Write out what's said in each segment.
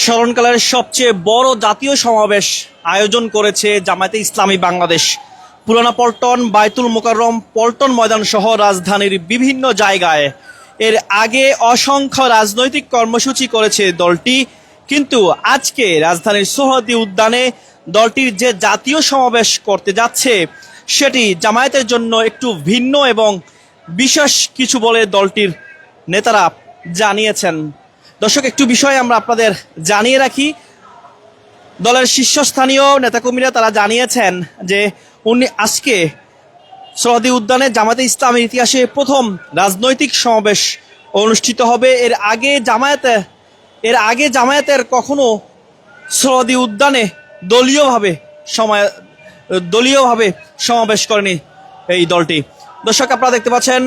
স্মরণকালের সবচেয়ে বড় জাতীয় সমাবেশ আয়োজন করেছে জামায়াতে ইসলামী বাংলাদেশ। পুরানা পল্টন, বাইতুল মোকাররম, পল্টন ময়দান সহ রাজধানীর বিভিন্ন জায়গায়। এর আগে অসংখ্য রাজনৈতিক কর্মসূচি করেছে দলটি, কিন্তু আজকে রাজধানীর সোহরাদি উদ্যানে দলটির যে জাতীয় সমাবেশ করতে যাচ্ছে, সেটি জামায়াতের জন্য একটু ভিন্ন এবং বিশেষ কিছু বলে দলটির নেতারা জানিয়েছেন। দর্শক, একটু বিষয় আমরা আপনাদের জানিয়ে রাখি। দলের শীর্ষস্থানীয় নেতাকর্মীরা তারা জানিয়েছেন যে উনি আজকে সৌদি উদ্যানে জামায়াতে ইসলামের ইতিহাসে প্রথম রাজনৈতিক সমাবেশ অনুষ্ঠিত হবে। এর আগে জামায়াতে, এর আগে জামায়াতের কখনো সৌদি উদ্যানে দলীয়ভাবে সময়, দলীয়ভাবে সমাবেশ করেনি এই দলটি। দর্শক, আপনারা দেখতে পাচ্ছেন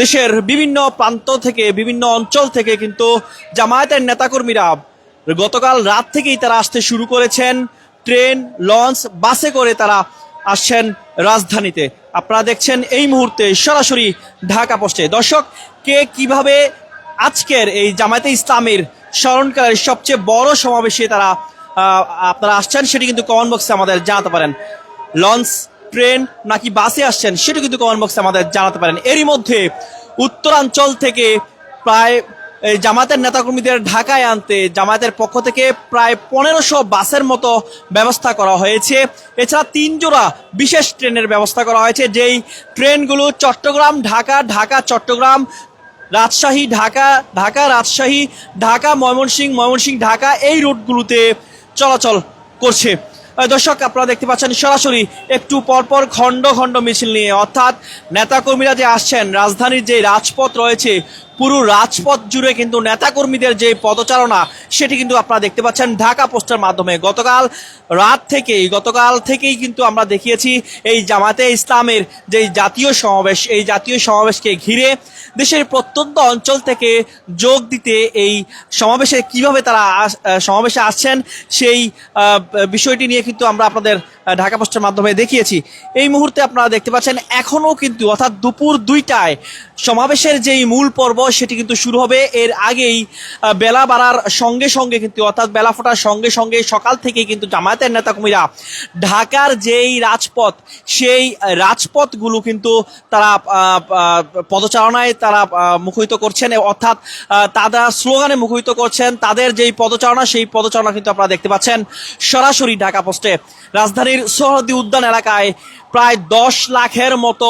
দেশের বিভিন্ন প্রান্ত থেকে, বিভিন্ন অঞ্চল থেকে কিন্তু জামায়াতের নেতাকর্মীরা গতকাল রাত থেকেই তারা আসতে শুরু করেছেন। ট্রেন, লঞ্চ, বাসে করে তারা আসছেন রাজধানীতে। আপনারা দেখছেন এই মুহূর্তে সরাসরি ঢাকা পোস্টে। দর্শক, কে কীভাবে আজকের এই জামায়াতে ইসলামের স্মরণকালের সবচেয়ে বড় সমাবেশে তারা আপনারা আসছেন সেটি কিন্তু কমেন্ট বক্সে আমাদের জানাতে পারেন। লঞ্চ ট্রেন নাকি বাসে আসছেন সেটা কিন্তু কমেন্ট বক্সে আমাদের জানাতে পারেন। এরই মধ্যে উত্তরাঞ্চল থেকে প্রায় জামাতের নেতাকর্মীদের ঢাকায় আনতে জামায়াতের পক্ষ থেকে প্রায় পনেরোশো বাসের মতো ব্যবস্থা করা হয়েছে। এছাড়া তিন জোড়া বিশেষ ট্রেনের ব্যবস্থা করা হয়েছে, যেই ট্রেনগুলো চট্টগ্রাম, ঢাকা ঢাকা, চট্টগ্রাম, রাজশাহী, ঢাকা ঢাকা, রাজশাহী, ঢাকা, ময়মনসিংহ ময়মনসিংহ, ঢাকা এই রুটগুলোতে চলাচল করছে। দর্শক, আপনারা দেখতে পাচ্ছেন সরাসরি একটু পরপর খণ্ড খণ্ড মিছিল নিয়ে, অর্থাৎ নেতাকর্মীরা যে আসছেন, রাজধানীর যে রাজপথ রয়েছে পুরো রাজপথ জুড়ে কিন্তু নেতাকর্মীদের যে পদচারণা, সেটি কিন্তু আপনারা দেখতে পাচ্ছেন ঢাকা পোস্টের মাধ্যমে। গতকাল রাত থেকেই, গতকাল থেকেই কিন্তু আমরা দেখিয়েছি এই জামাতে ইসলামের যে জাতীয় সমাবেশ, এই জাতীয় সমাবেশকে ঘিরে দেশের প্রত্যন্ত অঞ্চল থেকে যোগ দিতে এই সমাবেশে কীভাবে তারা সমাবেশে আসছেন, সেই বিষয়টি নিয়ে কিন্তু আমরা আপনাদের ঢাকা পোস্টের মাধ্যমে দেখিয়েছি। এই মুহূর্তে আপনারা দেখতে পাচ্ছেন, এখনও কিন্তু অর্থাৎ দুপুর দুইটায় সমাবেশের যেই মূল পর্ব, সেটি কিন্তু শুরু হবে। এর আগেই বেলা বাড়ার সঙ্গে সঙ্গে কিন্তু, অর্থাৎ বেলা ফোটার সঙ্গে সঙ্গে সকাল থেকে কিন্তু জামায়াতের নেতাকর্মীরা ঢাকার যেই রাজপথ, সেই রাজপথগুলো কিন্তু তারা পদচারণায় তারা মুখরিত করছেন। অর্থাৎ তারা স্লোগানে মুখরিত করছেন। তাদের যেই পদচারণা, সেই পদচারণা কিন্তু আপনারা দেখতে পাচ্ছেন সরাসরি ঢাকা পোস্টে। রাজধানীর সোহরদি উদ্যান এলাকায় প্রায় দশ লাখের মতো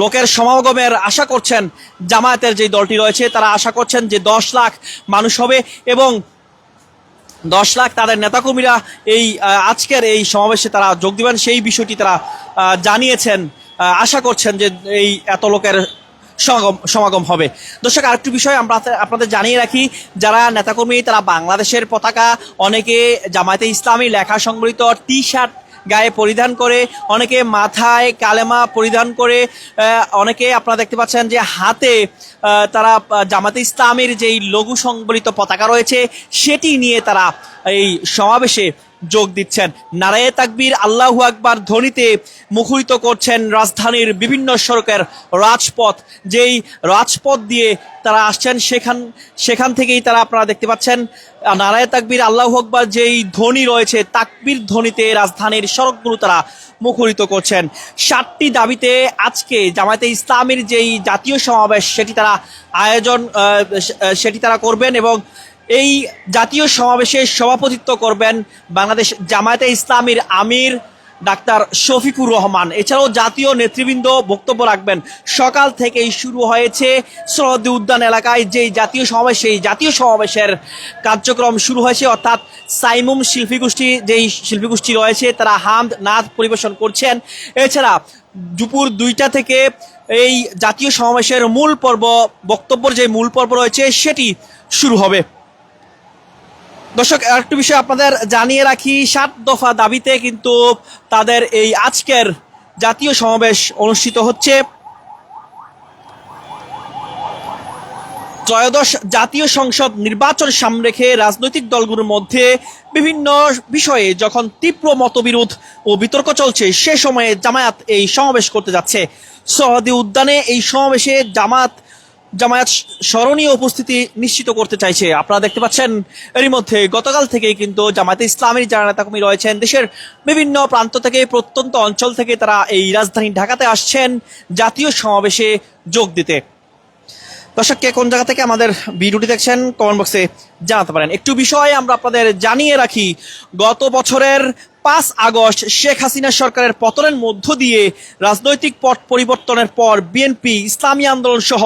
লোকের সমাগমের আশা করছেন জামায়াতের যে দলটি রয়েছে, তারা আশা করছেন যে দশ লাখ মানুষ হবে এবং দশ লাখ তাদের নেতাকর্মীরা এই আজকের এই সমাবেশে তারা যোগ দেবেন। সেই বিষয়টি তারা জানিয়েছেন। আশা করছেন যে এই এত লোকের সমাগম সমাগম হবে। দর্শক, আরেকটি বিষয় আমরা আপনাদের- জানিয়ে রাখি, যারা নেতাকর্মী, তারা বাংলাদেশের পতাকা, অনেকে জামায়াতে ইসলামী লেখা সংবলিত টি শার্ট গায়ে পরিধান করে, অনেকে মাথায় কালেমা পরিধান করে অনেকে আপনারা দেখতে পাচ্ছেন যে হাতে তারা জামাতে ইসলামের যেই লঘু সংবলিত পতাকা রয়েছে, সেটি নিয়ে তারা এই সমাবেশে যোগ দিচ্ছেন। নারায়ে তাকবীর, আল্লাহু আকবার ধ্বনিতে মুখরিত করছেন রাজধানীর বিভিন্ন সড়কের রাজপথ। যেই রাজপথ দিয়ে তারা আসছেন, সেখান সেখান থেকেই তারা আপনারা দেখতে পাচ্ছেন নারায়ে তাকবীর, আল্লাহু আকবার যেই ধ্বনি রয়েছে, তাকবীর ধ্বনিতে রাজধানীর সড়কগুলো তারা মুখরিত করছেন। সাতটি দাবিতে আজকে জামায়াতে ইসলামের যেই জাতীয় সমাবেশ, সেটি তারা আয়োজন সেটি তারা করবেন এবং এই জাতীয় সমাবেশে সভাপতিত্ব করবেন বাংলাদেশ জামায়াতে ইসলামীর আমির ডাক্তার শফিকুর রহমান। এছাড়াও জাতীয় নেতৃবৃন্দ বক্তব্য রাখবেন। সকাল থেকেই শুরু হয়েছে সরহদি উদ্যান এলাকায় যেই জাতীয় সমাবেশ, সেই জাতীয় সমাবেশের কার্যক্রম শুরু হয়েছে। অর্থাৎ সাইমুম শিল্পী গোষ্ঠী যেই শিল্পী গোষ্ঠী রয়েছে, তারা হামদ নাদ পরিবেশন করছেন। এছাড়া দুপুর দুইটা থেকে এই জাতীয় সমাবেশের মূল পর্ব, বক্তব্যের যে মূল পর্ব রয়েছে, সেটি শুরু হবে। দর্শক, আরেকটু বিষয় আপনাদের জানিয়ে রাখি, সাত দফা দাবিতে কিন্তু তাদের এই আজকের জাতীয় সমাবেশ অনুষ্ঠিত হচ্ছে। ত্রয়োদশ জাতীয় সংসদ নির্বাচন সামনে রেখে রাজনৈতিক দলগুলোর মধ্যে বিভিন্ন বিষয়ে যখন তীব্র মতবিরোধ ও বিতর্ক চলছে, সে সময়ে জামায়াত এই সমাবেশ করতে যাচ্ছে। সহদি উদ্যানে এই সমাবেশে জামাত জামায়াত স্মরণীয় উপস্থিতি নিশ্চিত করতে চাইছে। আপনারা দেখতে পাচ্ছেন, এরই মধ্যে গতকাল থেকেই কিন্তু জামায়াতে ইসলামের যারা নেতাকর্মী রয়েছেন, দেশের বিভিন্ন প্রান্ত থেকে, প্রত্যন্ত অঞ্চল থেকে তারা এই রাজধানী ঢাকাতে আসছেন জাতীয় সমাবেশে যোগ দিতে। দর্শক, কে কোন জায়গা থেকে আমাদের ভিডিওটি দেখছেন কমেন্ট বক্সে জানাতে পারেন। একটু বিষয় আমরা আপনাদের জানিয়ে রাখি, গত বছরের পাঁচ আগস্ট শেখ হাসিনা সরকারের পতনের মধ্য দিয়ে রাজনৈতিক পট পরিবর্তনের পর বিএনপি ইসলামী আন্দোলন সহ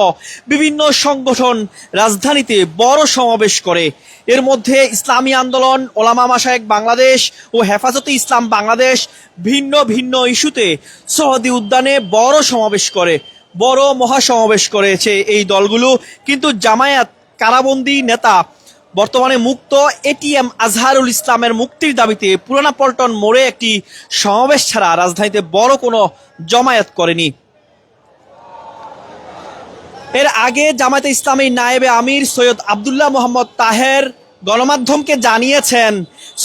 বিভিন্ন সংগঠন রাজধানীতে বড় সমাবেশ করে। এর মধ্যে ইসলামী আন্দোলন, ওলামা মাসায়েক বাংলাদেশ ও হেফাজতে ইসলাম বাংলাদেশ ভিন্ন ভিন্ন ইস্যুতে সহদি উদ্যানে বড় সমাবেশ করে, বড় মহাসমাবেশ করেছে এই দলগুলো। কিন্তু জামায়াত কারাবন্দি নেতা বর্তমানে মুক্ত এটিএম আজহারুল ইসলামের মুক্তির দাবিতে পুরানা পল্টন মোড়ে একটি সমাবেশ ছাড়া রাজধানীতে বড় কোনো জমায়েত করেনি। এর আগে জামায়াতে ইসলামী নায়েবে আমির সৈয়দ আবদুল্লাহ মোহাম্মদ তাহের গণমাধ্যমকে জানিয়েছেন,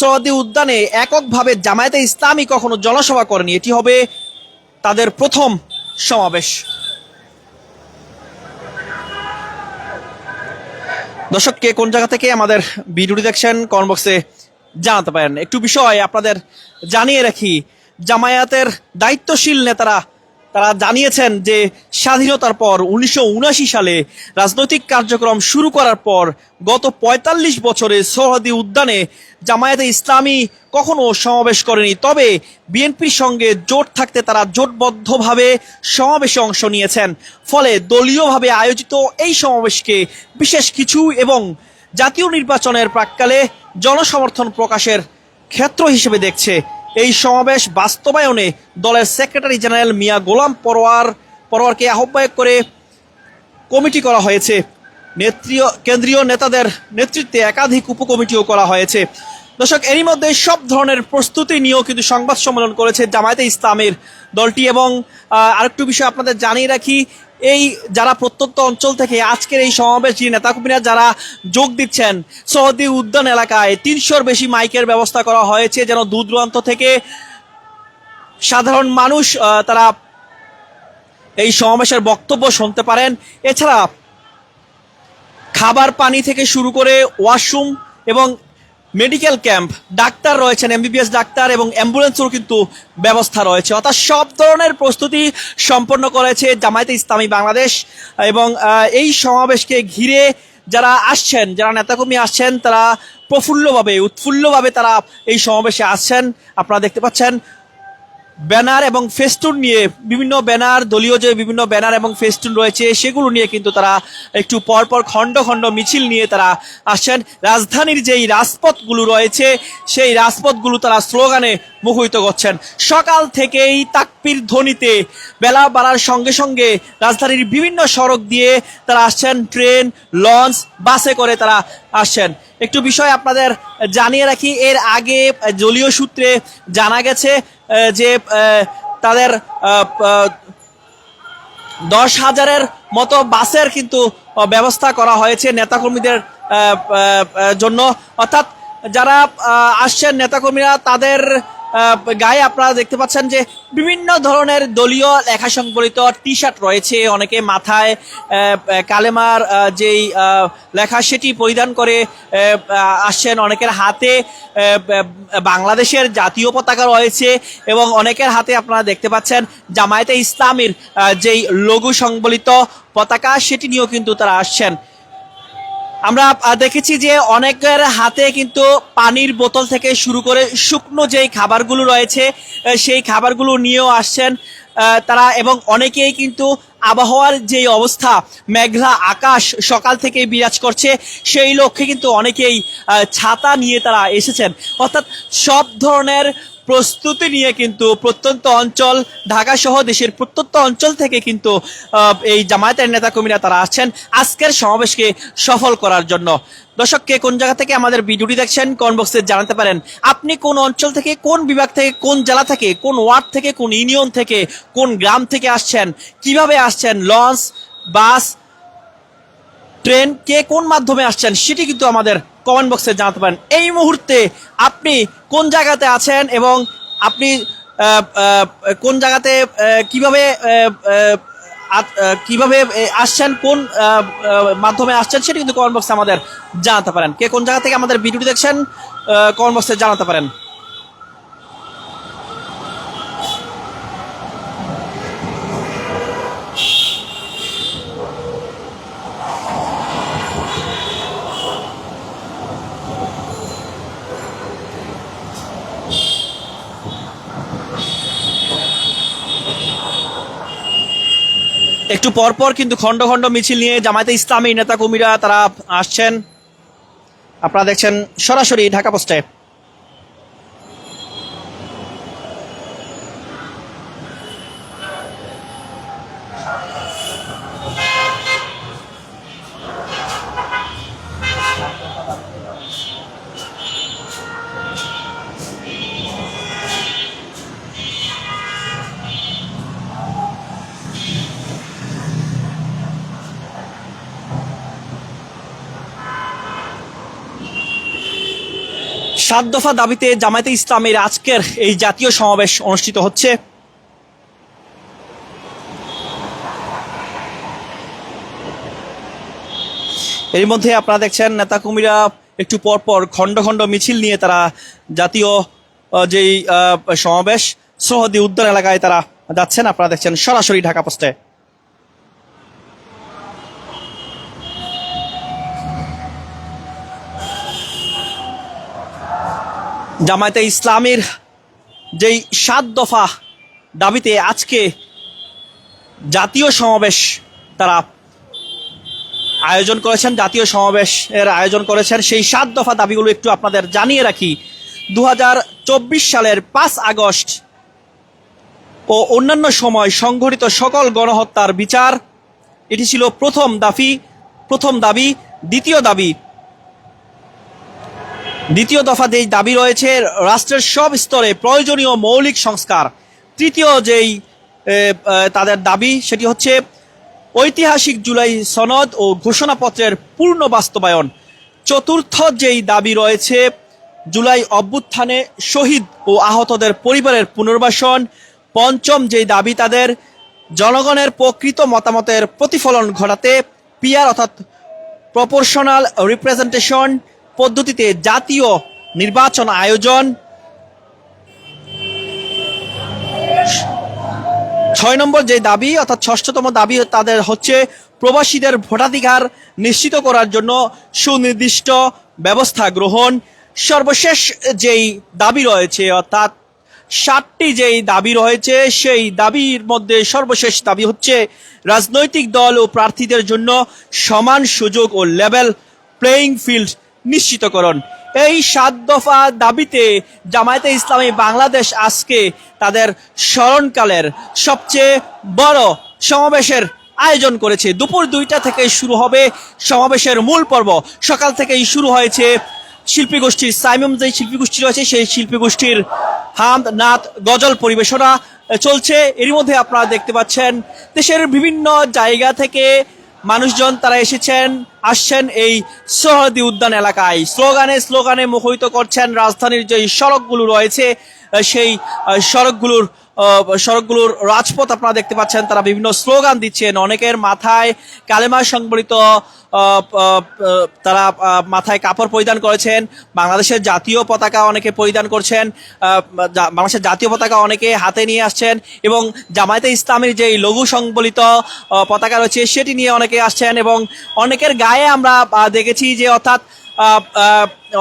সৌদি উদ্যানে এককভাবে জামায়াতে ইসলামী কখনো জনসভা করেনি। এটি হবে তাদের প্রথম সমাবেশ। দর্শক, কে কোন জায়গা থেকে আমাদের ভিডিওটি দেখছেন কমেন্ট বক্সে জানাতে পারেন। একটু বিষয় আপনাদের জানিয়ে রাখি, জামায়াতের দায়িত্বশীল নেতারা তারা জানিয়েছেন যে স্বাধীনতার পর উনিশশো উনআশি সালে রাজনৈতিক কার্যক্রম শুরু করার পর গত ৪৫ বছরে সরহদি উদ্যানে জামায়াতে ইসলামী কখনো সমাবেশ করেনি। তবে বিএনপির সঙ্গে জোট থাকতে তারা জোটবদ্ধভাবে সমাবেশে অংশ নিয়েছেন। ফলে দলীয়ভাবে আয়োজিত এই সমাবেশকে বিশেষ কিছু এবং জাতীয় নির্বাচনের প্রাককালে জনসমর্থন প্রকাশের ক্ষেত্র হিসেবে দেখছে এই সমাবেশ বাস্তবায়নে দলের সেক্রেটারি জেনারেল মিয়া গোলাম পরোয়ার, পরোয়ারকে আহ্বায়ক করে কমিটি করা হয়েছে। নেত্রীয়, কেন্দ্রীয় নেতাদের নেতৃত্বে একাধিক উপকমিটিও করা হয়েছে। দর্শক, এরই মধ্যে সব ধরনের প্রস্তুতি নিয়েও কিন্তু সংবাদ সম্মেলন করেছে জামায়াতে ইসলামের দলটি এবং আরেকটু বিষয় আপনাদের জানিয়ে রাখি এই যারা প্রত্যন্ত অঞ্চল থেকে আজকের এই সমাবেশ নেতাকর্মীরা যারা যোগ দিচ্ছেন, সৌদি উদ্যান এলাকায় তিনশোর বেশি মাইকের ব্যবস্থা করা হয়েছে যেন দূর দূরান্ত থেকে সাধারণ মানুষ তারা এই সমাবেশের বক্তব্য শুনতে পারেন। এছাড়া খাবার পানি থেকে শুরু করে ওয়াশরুম এবং মেডিকেল ক্যাম্প, ডাক্তার রয়েছেন, এমবিবিএস ডাক্তার এবং অ্যাম্বুলেন্সেরও কিন্তু ব্যবস্থা রয়েছে। অর্থাৎ সব ধরনের প্রস্তুতি সম্পন্ন করেছে জামায়াতে ইসলামী বাংলাদেশ এবং এই সমাবেশকে ঘিরে যারা আসছেন, যারা নেতাকর্মী আসছেন, তারা প্রফুল্লভাবে, উৎফুল্লভাবে তারা এই সমাবেশে আসছেন। আপনারা দেখতে পাচ্ছেন ব্যানার এবং ফেস্টুন নিয়ে বিভিন্ন ব্যানার, দলীয় যে বিভিন্ন ব্যানার এবং ফেস্টুন রয়েছে, সেগুলো নিয়ে কিন্তু তারা একটু পরপর পর খণ্ড খণ্ড মিছিল নিয়ে তারা আসছেন। রাজধানীর যেই রাজপথগুলো রয়েছে, সেই রাজপথগুলো তারা স্লোগানে মুখরিত করছেন। সকাল থেকেই তাকপির ধ্বনিতে বেলা বাড়ার সঙ্গে সঙ্গে রাজধানীর বিভিন্ন সড়ক দিয়ে তারা আসছেন। ট্রেন, লঞ্চ, বাসে করে তারা আসছেন। একটু বিষয় আপনাদের জানিয়ে রাখি, এর আগে জলীয় সূত্রে জানা গেছে যে তাদের দশ হাজারের মতো বাসের কিন্তু ব্যবস্থা করা হয়েছে নেতাকর্মীদের জন্য। অর্থাৎ যারা আসছেন নেতাকর্মীরা, তাদের গায়ে আপনারা দেখতে পাচ্ছেন যে বিভিন্ন ধরনের দলীয় লেখা সংবলিত টি শার্ট রয়েছে। অনেকে মাথায় কালেমার যেই লেখা সেটি পরিধান করে আসছেন। অনেকের হাতে বাংলাদেশের জাতীয় পতাকা রয়েছে এবং অনেকের হাতে আপনারা দেখতে পাচ্ছেন জামায়াতে ইসলামের যেই লঘু সংবলিত পতাকা, সেটি নিয়েও কিন্তু তারা আসছেন। আমরা দেখেছি যে অনেকের হাতে কিন্তু পানির বোতল থেকে শুরু করে শুকনো যেই খাবারগুলো রয়েছে সেই খাবারগুলো নিয়েও আসছেন তারা এবং অনেকেই কিন্তু আবহাওয়ার যে অবস্থা, মেঘলা আকাশ সকাল থেকে বিরাজ করছে, সেই লক্ষ্যে কিন্তু অনেকেই ছাতা নিয়ে তারা এসেছেন। অর্থাৎ সব ধরনের প্রস্তুতি নিয়ে কিন্তু প্রত্যন্ত অঞ্চল, ঢাকা সহ দেশের প্রত্যন্ত অঞ্চল থেকে কিন্তু এই জামায়াতের নেতাকর্মীরা তারা আসছেন আজকের সমাবেশকে সফল করার জন্য। দর্শককে কোন জায়গা থেকে আমাদের ভিডিওটি দেখছেন কমেন্ট বক্সে জানাতে পারেন। আপনি কোন অঞ্চল থেকে, কোন বিভাগ থেকে, কোন জেলা থেকে, কোন ওয়ার্ড থেকে, কোন ইউনিয়ন থেকে, কোন গ্রাম থেকে আসছেন, কীভাবে আসছেন, লঞ্চ, বাস, ট্রেন, কে কোন মাধ্যমে আসছেন, সেটি কিন্তু আমাদের কমেন্ট বক্সে জানাতে পারেন। এই মুহূর্তে আপনি কোন জায়গাতে আছেন এবং আপনি কোন জায়গাতে কীভাবে কীভাবে আসছেন, কোন মাধ্যমে আসছেন সেটা কিন্তু কমেন্ট বক্সে আমাদের জানাতে পারেন। কে কোন জায়গা থেকে আমাদের ভিডিওটি দেখছেন কমেন্ট বক্সে জানাতে পারেন। একটু পর পর কিন্তু খণ্ড খণ্ড মিছিল নিয়ে জামায়াতে ইসলামী নেতা কর্মীরা তারা আসছেন। আপনারা দেখছেন সরাসরি ঢাকা পোস্টে। সাত দফা দাবিতে জামায়াতে ইসলামের আজকের এই জাতীয় সমাবেশ অনুষ্ঠিত হচ্ছে। এর মধ্যে আপনারা দেখছেন নেতাকর্মীরা একটু পরপর পর খণ্ড খণ্ড মিছিল নিয়ে তারা জাতীয় যেই সমাবেশ, সহদি উদ্যান এলাকায় তারা যাচ্ছেন। আপনারা দেখছেন সরাসরি ঢাকা পোস্টে। জামায়াতে ইসলামের যেই সাত দফা দাবিতে আজকে জাতীয় সমাবেশ তারা আয়োজন করেছেন, জাতীয় সমাবেশের আয়োজন করেছেন। সেই সাত দফা দাবিগুলো একটু আপনাদের জানিয়ে রাখি। দু হাজার চব্বিশ সালের পাঁচ আগস্ট ও অন্যান্য সময় সংঘটিত সকল গণহত্যার বিচার, এটি ছিল প্রথম দাবি প্রথম দাবি, দ্বিতীয় দাবি দ্বিতীয় দফা যেই দাবি রয়েছে, রাষ্ট্রের সব স্তরে প্রয়োজনীয় মৌলিক সংস্কার। তৃতীয় যেই তাদের দাবি, সেটি হচ্ছে ঐতিহাসিক জুলাই সনদ ও ঘোষণাপত্রের পূর্ণ বাস্তবায়ন। চতুর্থ যেই দাবি রয়েছে, জুলাই অভ্যুত্থানে শহীদ ও আহতদের পরিবারের পুনর্বাসন। পঞ্চম যেই দাবি তাদের, জনগণের প্রকৃত মতামতের প্রতিফলন ঘটাতে পিয়ার অর্থাৎ প্রপোর্শনাল রিপ্রেজেন্টেশন পদ্ধতিতে জাতীয় নির্বাচন আয়োজন। ছয় নম্বর যে দাবি, অর্থাৎ ষষ্ঠতম দাবি তাদের হচ্ছে প্রবাসীদের ভোটাধিকার নিশ্চিত করার জন্য সুনির্দিষ্ট ব্যবস্থা গ্রহণ। সর্বশেষ যেই দাবি রয়েছে, অর্থাৎ ষাটটি যেই দাবি রয়েছে, সেই দাবির মধ্যে সর্বশেষ দাবি হচ্ছে রাজনৈতিক দল ও প্রার্থীদের জন্য সমান সুযোগ ও লেভেল প্লেয়িং ফিল্ড নিশ্চিতকরণ। এই সাত দফা দাবিতে জামায়াতে ইসলামী বাংলাদেশ আজকে তাদের স্মরণকালের সবচেয়ে বড় সমাবেশের আয়োজন করেছে। দুপুর দুইটা থেকে শুরু হবে সমাবেশের মূল পর্ব। সকাল থেকেই শুরু হয়েছে শিল্পী গোষ্ঠীর, সাইমম যে শিল্পী গোষ্ঠী রয়েছে, সেই শিল্পী গোষ্ঠীর হামদ নাথ গজল পরিবেশনা চলছে। এরই মধ্যে আপনারা দেখতে পাচ্ছেন, দেশের বিভিন্ন জায়গা থেকে মানুষজন তারা এসেছেন, আসছেন এই সহদি উদ্যান এলাকায়। স্লোগানে স্লোগানে মুখরিত করছেন রাজধানীর যে সড়কগুলো রয়েছে সেই সড়কগুলোর সড়কগুলোর রাজপথ আপনারা দেখতে পাচ্ছেন, তারা বিভিন্ন স্লোগান দিচ্ছেন। অনেকের মাথায় কালেমা সংবলিত তারা মাথায় কাপড় পরিধান করেছেন। বাংলাদেশের জাতীয় পতাকা অনেকে পরিধান করছেন বাংলাদেশের জাতীয় পতাকা অনেকে হাতে নিয়ে আসছেন এবং জামায়াতে ইসলামের যে লঘু সংবলিত পতাকা রয়েছে, সেটি নিয়ে অনেকে আসছেন এবং অনেকের গায়ে আমরা দেখেছি যে অর্থাৎ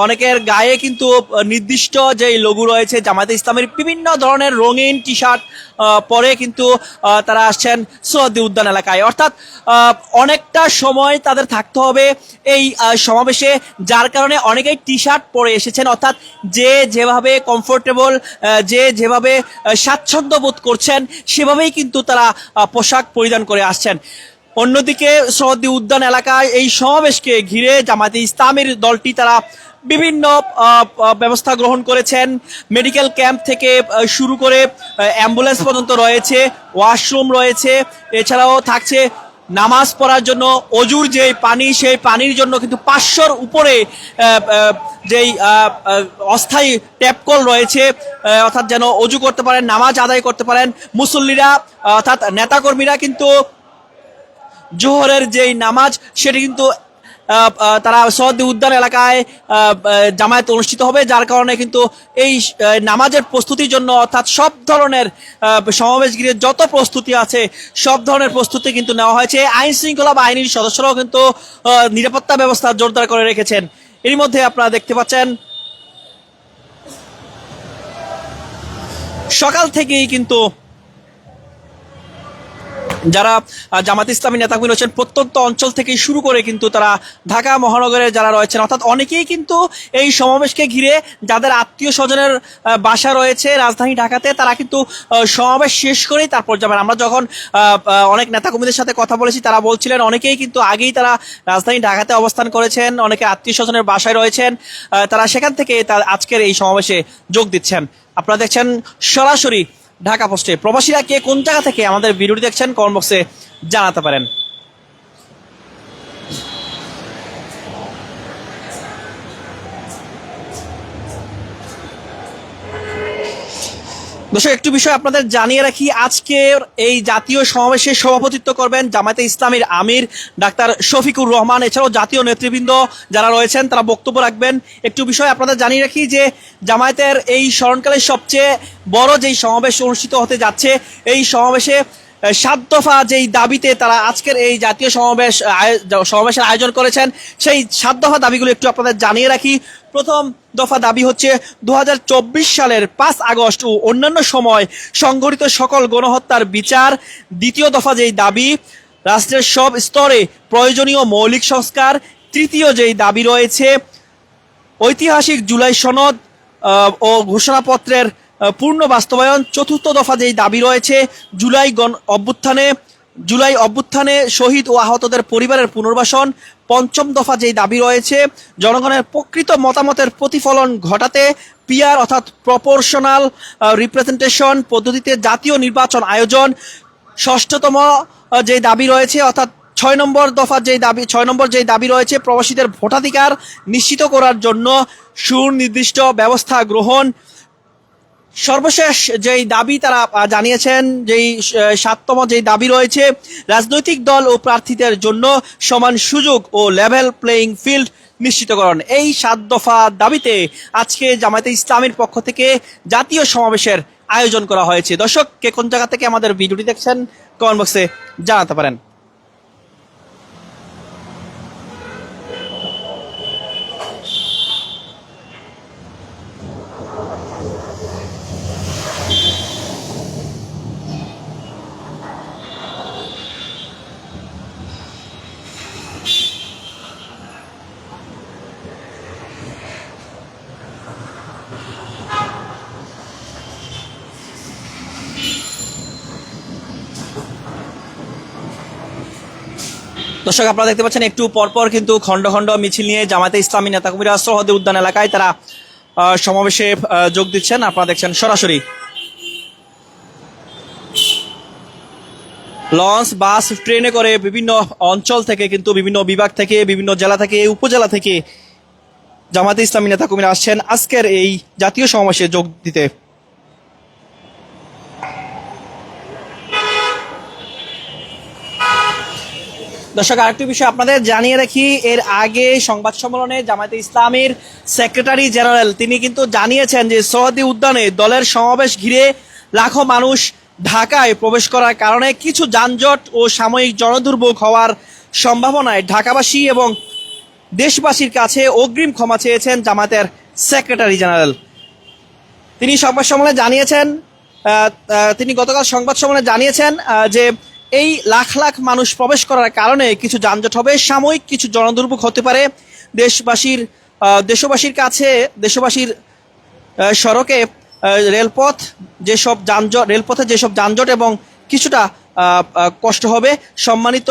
অনেকের গায়ে কিন্তু নির্দিষ্ট যে লঘু রয়েছে জামাতে ইসলামের বিভিন্ন ধরনের রঙিন টি শার্ট পরে কিন্তু তারা আসছেন সৌদি উদ্যান এলাকায়। অর্থাৎ অনেকটা সময় তাদের থাকতে হবে এই সমাবেশে, যার কারণে অনেকেই টি শার্ট পরে এসেছেন। অর্থাৎ যে যেভাবে কমফোর্টেবল যে যেভাবে স্বাচ্ছন্দ্য বোধ করছেন, সেভাবেই কিন্তু তারা পোশাক পরিধান করে আসছেন। অন্যদিকে সৌদি উদ্যান এলাকায় এই সমাবেশকে ঘিরে জামায়াতে ইসলামের দলটি তারা বিভিন্ন ব্যবস্থা গ্রহণ করেছেন। মেডিকেল ক্যাম্প থেকে শুরু করে অ্যাম্বুলেন্স পর্যন্ত রয়েছে, ওয়াশরুম রয়েছে। এছাড়াও থাকছে নামাজ পড়ার জন্য অজুর যে পানি, সেই পানির জন্য কিন্তু পাঁচশোর উপরে যেই অস্থায়ী ট্যাপ কল রয়েছে অর্থাৎ যেন অজু করতে পারেন, নামাজ আদায় করতে পারেন। মুসল্লিরা, অর্থাৎ নেতাকর্মীরা কিন্তু জোহরের যেই নামাজ, সেটি কিন্তু তারা সৌদি উদ্যান এলাকায় জামায়াত অনুষ্ঠিত হবে, যার কারণে কিন্তু এই নামাজের প্রস্তুতির জন্য অর্থাৎ সব ধরনের সমাবেশ ঘিরে যত প্রস্তুতি আছে, সব ধরনের প্রস্তুতি কিন্তু নেওয়া হয়েছে। আইন শৃঙ্খলা বাহিনীর সদস্যরাও কিন্তু নিরাপত্তা ব্যবস্থা জোরদার করে রেখেছেন। এর মধ্যে আপনারা দেখতে পাচ্ছেন, সকাল থেকেই কিন্তু যারা জামাত ইসলামী নেতাগুলো রয়েছেন, প্রত্যন্ত অঞ্চল থেকে শুরু করে কিন্তু তারা ঢাকা মহানগরে যারা রয়েছেন, অর্থাৎ অনেকেই কিন্তু এই সমাবেশকে ঘিরে যাদের আত্মীয় স্বজনের বাসা রয়েছে রাজধানী ঢাকাতে, তারা কিন্তু সমাবেশ শেষ করেই তারপর যাবেন। আমরা যখন অনেক নেতাকর্মীদের সাথে কথা বলেছি, তারা বলছিলেন, অনেকেই কিন্তু আগেই তারা রাজধানী ঢাকাতে অবস্থান করেছেন, অনেকে আত্মীয় স্বজনের বাসায় রয়েছেন তারা সেখান থেকে আজকের এই সমাবেশে যোগ দিচ্ছেন। আপনারা দেখছেন সরাসরি ঢাকা পোস্টে। প্রবাসীরা কে কোন জায়গা থেকে আমাদের ভিডিওটি দেখছেন কমেন্ট বক্সে জানাতে পারেন। দর্শক, একটু বিষয় আপনাদের জানিয়ে রাখি আজকের এই জাতীয় সমাবেশে সভাপতিত্ব করবেন জামায়াতে ইসলামীর আমির ডাক্তার শফিকুর রহমান। এছাড়াও জাতীয় নেতৃবৃন্দ যারা রয়েছেন, তারা বক্তব্য রাখবেন। একটু বিষয় আপনাদের জানিয়ে রাখি যে, জামায়াতের এই স্মরণকালের সবচেয়ে বড় যেই সমাবেশ অনুষ্ঠিত হতে যাচ্ছে, এই সমাবেশে সাত দফা যেই দাবিতে তারা আজকের এই জাতীয় সমাবেশ সমাবেশের আয়োজন করেছেন, সেই সাত দফা দাবিগুলো একটু আপনাদের জানিয়ে রাখি। প্রথম দফা দাবি হচ্ছে দু হাজার চব্বিশ সালের পাঁচ আগস্ট ও অন্যান্য সময় সংঘটিত সকল গণহত্যার বিচার। দ্বিতীয় দফা যেই দাবি, রাষ্ট্রের সব স্তরে প্রয়োজনীয় মৌলিক সংস্কার। তৃতীয় যেই দাবি রয়েছে, ঐতিহাসিক জুলাই সনদ ও ঘোষণাপত্রের পূর্ণ বাস্তবায়ন। চতুর্থ দফা যেই দাবি রয়েছে, জুলাই গণ অভ্যুত্থানে, জুলাই অভ্যুত্থানে শহীদ ও আহতদের পরিবারের পুনর্বাসন। পঞ্চম দফা যেই দাবি রয়েছে জনগণের প্রকৃত মতামতের প্রতিফলন ঘটাতে পিআর অর্থাৎ প্রপোর্শনাল রিপ্রেজেন্টেশন পদ্ধতিতে জাতীয় নির্বাচন আয়োজন। ষষ্ঠতম আহ, যে দাবি রয়েছে অর্থাৎ ছয় নম্বর দফা যেই দাবি ছয় নম্বর যেই দাবি রয়েছে প্রবাসীদের ভোটাধিকার নিশ্চিত করার জন্য সুনির্দিষ্ট ব্যবস্থা গ্রহণ। সর্বশেষ যেই দাবি তারা জানিয়েছেন, যেই সাততম যেই দাবি রয়েছে, রাজনৈতিক দল ও প্রার্থীদের জন্য সমান সুযোগ ও লেভেল প্লেইং ফিল্ড নিশ্চিতকরণ। এই সাত দফা দাবিতে আজকে জামায়াতে ইসলামের পক্ষ থেকে জাতীয় সমাবেশের আয়োজন করা হয়েছে। দর্শক, কে কোন জায়গা থেকে আমাদের ভিডিওটি দেখছেন কমেন্ট বক্সে জানাতে পারেন। দর্শক, আপনারা দেখতে পাচ্ছেন একটু পরপর কিন্তু খণ্ড খণ্ড মিছিল নিয়ে জামাতে ইসলামী নেতাকর্মীরা সহদে উদ্যান এলাকায় তারা সমাবেশে যোগ দিচ্ছেন। আপনারা দেখছেন সরাসরি লঞ্চ, বাস, ট্রেনে করে বিভিন্ন অঞ্চল থেকে কিন্তু বিভিন্ন বিভাগ থেকে, বিভিন্ন জেলা থেকে, উপজেলা থেকে জামাতে ইসলামী নেতাকর্মীরা আসছেন। আজকের এই জাতীয় সমাবেশে যোগ দিতে দর্শক, আরেকটি বিষয় আপনাদের জানিয়ে রাখি, এর আগে সংবাদ সম্মেলনে জামায়াতে ইসলামের সেক্রেটারি জেনারেল তিনি কিন্তু জানিয়েছেন যে সৌদি উদ্যানে দলের সমাবেশ ঘিরে লাখো মানুষ ঢাকায় প্রবেশ করার কারণে কিছু যানজট ও সাময়িক জনদুর্ভোগ হওয়ার সম্ভাবনায় ঢাকাবাসী এবং দেশবাসীর কাছে অগ্রিম ক্ষমা চেয়েছেন জামায়াতের সেক্রেটারি জেনারেল। তিনি সংবাদ সম্মেলনে জানিয়েছেন তিনি গতকাল সংবাদ সম্মেলনে জানিয়েছেন যে এই লাখ লাখ মানুষ প্রবেশ করার কারণে কিছু যানজট হবে, সাময়িক কিছু জনদুর্ভোগ হতে পারে। দেশবাসীর দেশবাসীর কাছে, দেশবাসীর সড়কে রেলপথ যেসব যানজট, রেলপথে যেসব যানজট এবং কিছুটা কষ্ট হবে, সম্মানিত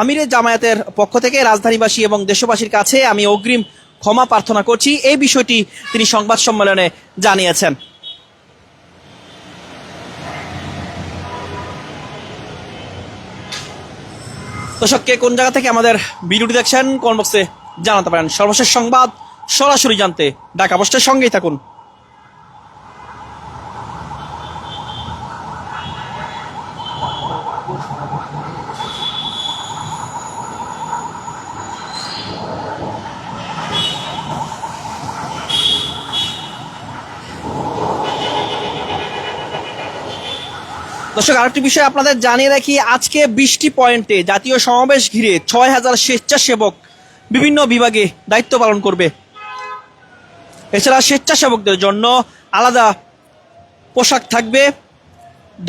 আমিরের জামায়াতের পক্ষ থেকে রাজধানীবাসী এবং দেশবাসীর কাছে আমি অগ্রিম ক্ষমা প্রার্থনা করছি। এই বিষয়টি তিনি সংবাদ সম্মেলনে জানিয়েছেন। দর্শক, কে কোন জায়গা থেকে আমাদের ভিডিওটি দেখছেন, কমেন্ট বক্সে জানাতে পারেন। সর্বশেষ সংবাদ সরাসরি জানতে ঢাকা পোস্টের সঙ্গেই থাকুন। দর্শক, আরেকটি বিষয় আপনাদের জানিয়ে রাখি, আজকে বৃষ্টি পয়েন্টে জাতীয় সমাবেশ ঘিরে ছয় হাজার স্বেচ্ছাসেবক বিভিন্ন বিভাগে দায়িত্ব পালন করবে। এছাড়া স্বেচ্ছাসেবকদের জন্য আলাদা পোশাক থাকবে।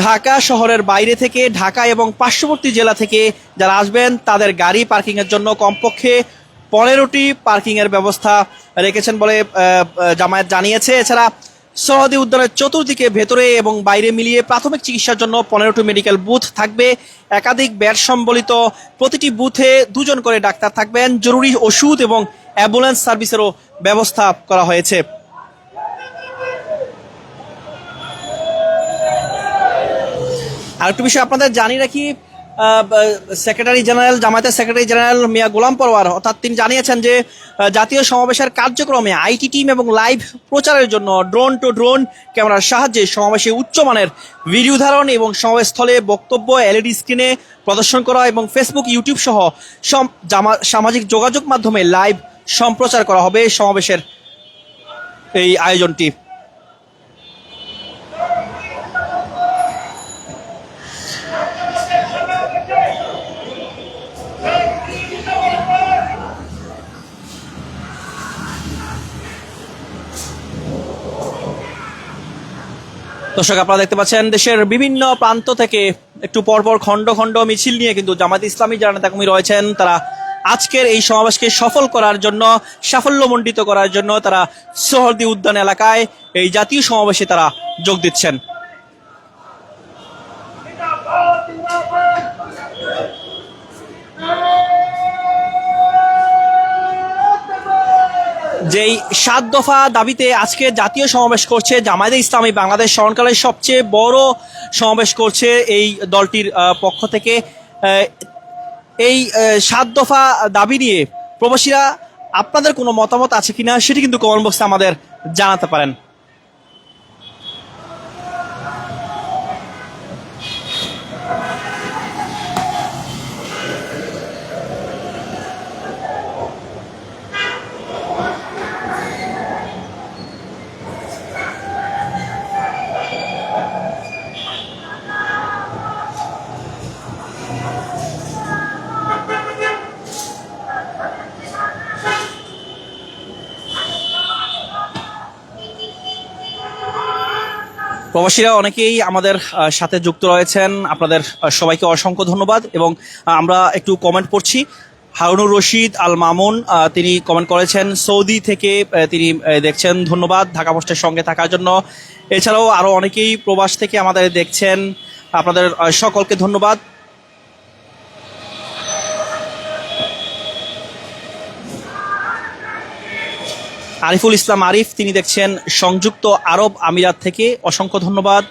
ঢাকা শহরের বাইরে থেকে ঢাকা এবং পার্শ্ববর্তী জেলা থেকে যারা আসবেন, তাদের গাড়ি পার্কিং এর জন্য কমপক্ষে পনেরোটি পার্কিং এর ব্যবস্থা রেখেছেন বলে জামায়াত জানিয়েছে। এছাড়া সহদি উদ্যানের চতুর্দিকে ভেতরে এবং বাইরে মিলিয়ে প্রাথমিক চিকিৎসার জন্য পনেরোটি মেডিকেল বুথ থাকবে। একাধিক ব্যাট সম্বলিত প্রতিটি বুথে দুজন করে ডাক্তার থাকবেন। জরুরি ওষুধ এবং অ্যাম্বুলেন্স সার্ভিসেরও ব্যবস্থা করা হয়েছে। আরেকটু বিষয় আপনাদের জানি রাখি সেক্রেটারি জেনারেল জামায়াতের সেক্রেটারি জেনারেল মিয়া গোলাম পরওয়ার অর্থাৎ তিনি জানিয়েছেন যে জাতীয় সমাবেশের কার্যক্রমে আইটি টিম এবং লাইভ প্রচারের জন্য ড্রোন টু ড্রোন ক্যামেরার সাহায্যে সমাবেশে উচ্চমানের ভিডিও ধারণ এবং সমাবেশস্থলে বক্তব্য এলইডি স্ক্রিনে প্রদর্শন করা এবং ফেসবুক ইউটিউব সহ সামাজিক যোগাযোগ মাধ্যমে লাইভ সম্প্রচার করা হবে সমাবেশের এই আয়োজনটি। দর্শক, আপনারা দেখতে পাচ্ছেন দেশের বিভিন্ন প্রান্ত থেকে একটু পরপর খণ্ড খণ্ড মিছিল নিয়ে কিন্তু জামাত ইসলামী যারা নেতাকর্মী রয়েছেন, তারা আজকের এই সমাবেশকে সফল করার জন্য, সাফল্যমণ্ডিত করার জন্য তারা সোহরদি উদ্যান এলাকায় এই জাতীয় সমাবেশে তারা যোগ দিচ্ছেন। যেই সাত দফা দাবিতে আজকে জাতীয় সমাবেশ করছে জামায়াতে ইসলামী বাংলাদেশ সরকারের সবচেয়ে বড় সমাবেশ করছে এই দলটির পক্ষ থেকে। এই সাত দফা দাবি নিয়ে প্রবাসীরা আপনাদের কোনো মতামত আছে কিনা সেটি কিন্তু কমেন্ট বক্সে আমাদের জানাতে পারেন। প্রবাসীরা অনেকেই আমাদের সাথে যুক্ত রয়েছেন। আপনাদের সবাইকে অসংখ্য ধন্যবাদ এবং আমরা একটু কমেন্ট পড়ছি। হারুনুর রশিদ আল মামুন তিনি কমেন্ট করেছেন, সৌদি থেকে তিনি দেখছেন। ধন্যবাদ ঢাকা পোস্টের সঙ্গে থাকার জন্য। এছাড়াও আরও অনেকেই প্রবাস থেকে আমাদের দেখছেন। আপনাদের সকলকে ধন্যবাদ। আরিফুল ইসলাম আরিফ, তিনি দেখছেন সংযুক্ত আরব আমিরাত থেকে। অসংখ্য ধন্যবাদ।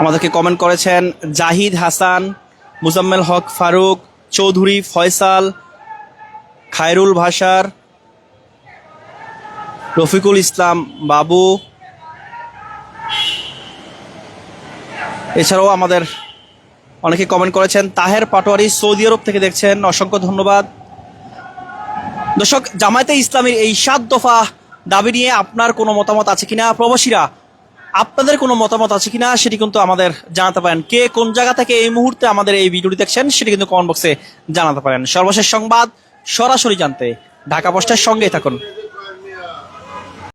আমাদেরকে কমেন্ট করেছেন জাহিদ হাসান, মুজাম্মেল হক ফারুক, চৌধুরী ফয়সাল, খায়রুল ভাষার রফিকুল ইসলাম বাবু। এছাড়াও আমাদের অনেকে কমেন্ট করেছেন, তাহের পাটোয়ারি সৌদি আরব থেকে দেখছেন, অসংখ্য ধন্যবাদ। দর্শক, জামায়াতে ইসলামীর এই সাত দফা দাবি নিয়ে আপনার কোনো মতামত আছে কিনা? প্রবাসীরা, আপনাদের কোনো মতামত আছে কিনা? সেটি কিন্তু আমাদের জানাতে পারেন। কে কোন জায়গা থেকে এই মুহূর্তে আমাদের এই ভিডিওটি দেখছেন, সেটি কিন্তু কমেন্ট বক্সে জানাতে পারেন। সর্বশেষ সংবাদ সরাসরি জানতে। ঢাকা পোস্টের সঙ্গেই থাকুন।